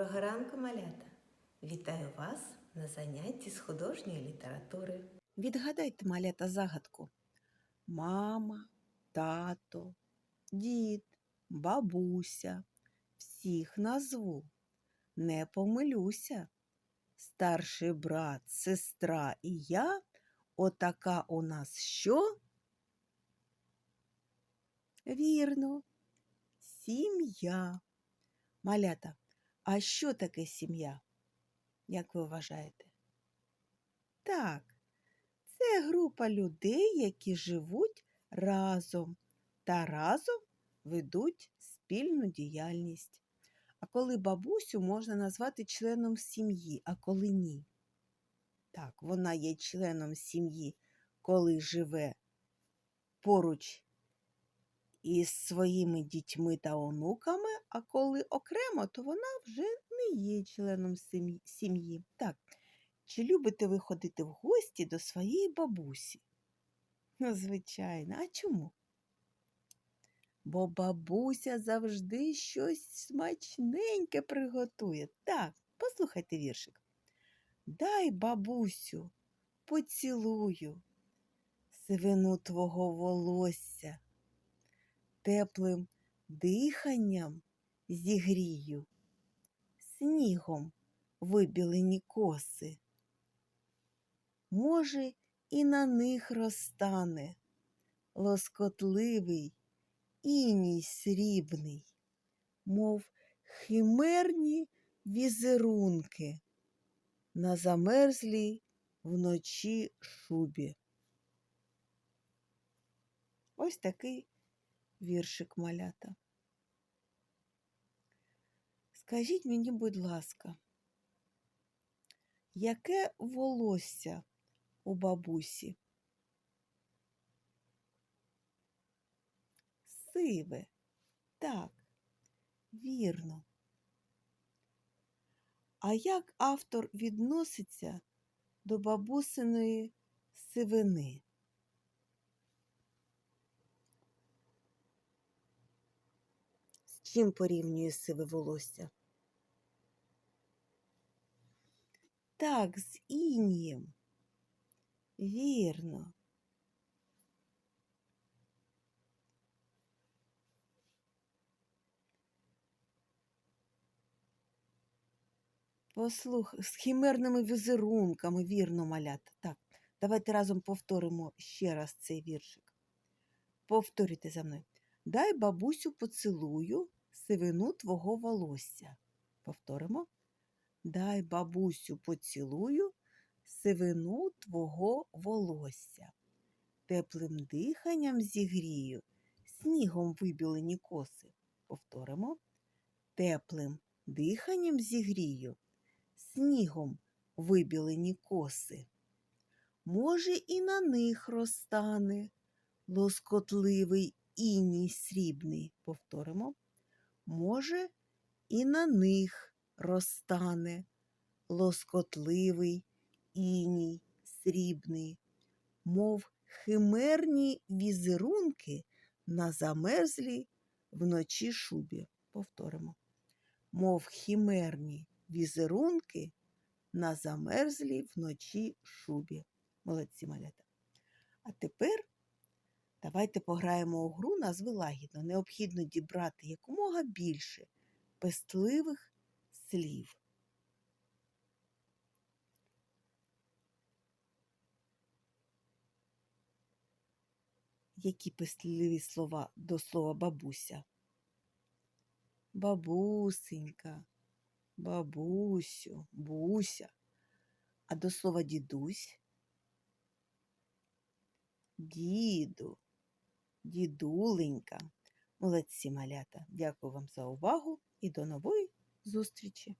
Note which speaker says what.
Speaker 1: Доброго малята! Вітаю вас на занятті з художньої літератури.
Speaker 2: Відгадайте малята загадку. Мама, тато, дід, бабуся. Всіх назву. Не помилюся. Старший брат, сестра і я. Отака у нас що? Вірно, сім'я. Малята, а що таке сім'я? Як ви вважаєте? Так, це група людей, які живуть разом та разом ведуть спільну діяльність. А коли бабусю можна назвати членом сім'ї, а коли ні? Так, вона є членом сім'ї, коли живе поруч із своїми дітьми та онуками, а коли окремо, то вона вже не є членом сім'ї-. Так, чи любите ви ходити в гості до своєї бабусі? Ну, звичайно, а чому? Бо бабуся завжди щось смачненьке приготує. Так, послухайте віршик. Дай, бабусю, поцілую сивину твого волосся, теплим диханням зігрію, снігом вибілені коси. Може, і на них розтане лоскотливий іній срібний, мов химерні візерунки на замерзлій вночі шубі. Ось такий віршик малята. Скажіть мені, будь ласка, яке волосся у бабусі? Сиве. Так, вірно. А як автор відноситься до бабусиної сивини? Чим порівнює сиве волосся? Так, з інієм. Вірно. Послух, з химерними візерунками, вірно, малята. Так, давайте разом повторимо ще раз цей віршик. Повторюйте за мною. Дай бабусю поцілую сивину твого волосся. Повторимо. Дай бабусю поцілую сивину твого волосся. Теплим диханням зігрію, снігом вибілені коси. Повторимо. Теплим диханням зігрію, снігом вибілені коси. Може, і на них розтане лоскотливий іній срібний. Повторимо. Може, і на них розтане лоскотливий іній срібний, мов химерні візерунки на замерзлій вночі шубі. Повторимо. Мов химерні візерунки на замерзлій вночі шубі. Молодці малята. А тепер давайте пограємо у гру назви лагідно. Необхідно дібрати якомога більше пестливих слів. Які пестливі слова до слова бабуся? Бабусенька, бабусю, буся. А до слова дідусь? Діду, дідуленька. Молодці малята. Дякую вам за увагу і до нової зустрічі!